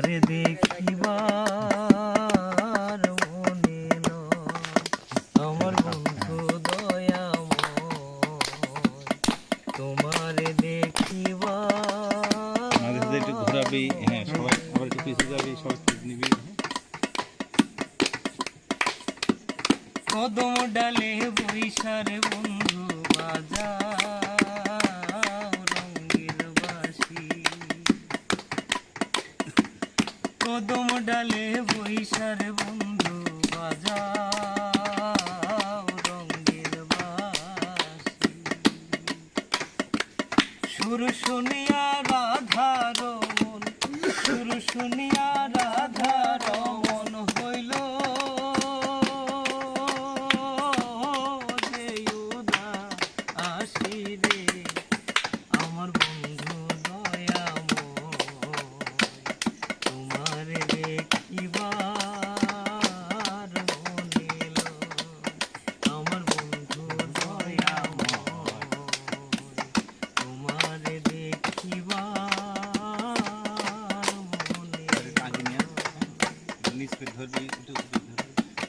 তোমারে দেখিবার মনে। আমার বন্ধু দয়াময় তোমারে দেখিবার একটু ঘোরাবি। হ্যাঁ সবাই আবার একটু পিছিয়ে যাবি সবাই নিবি। কদম ডালে বৈশারে বন্ধু বাজাও কদম ডালে বৈশার বন্ধু বাজাও রঙের বাসি। সুর শুনিয়া রাধার মন সুর শুনিয়া রাধার মন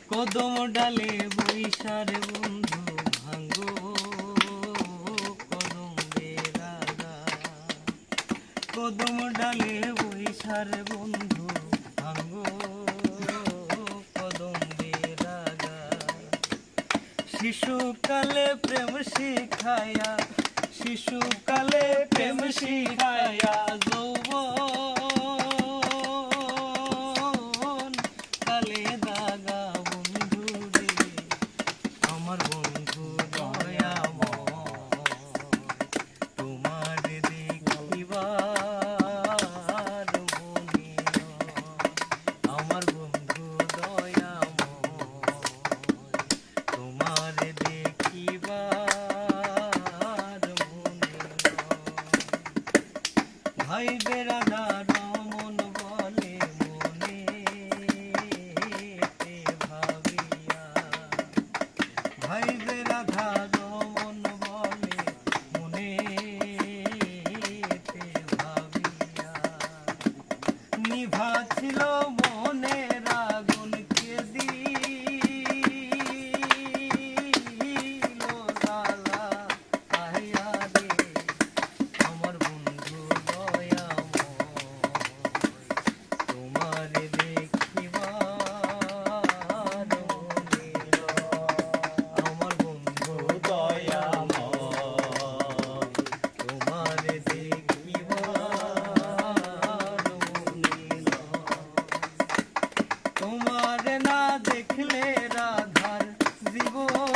কদম ডালে বৈশারে বন্ধু ভাঙ্গো কদম বেড়াগা কদম ডালে বৈশারে বন্ধু ভাঙ্গো কদম বেড়াগা শিশুকালে প্রেম শিখায়া, শিশুকালে প্রেম শিখায়া ভাই বেড়াদার মন বলে মনে ভাবিয়া। ভাই বেড়াদার মন বলে মনে ভাবিয়া। নিভা মনের তোমার না দেখলে রাধার জীবন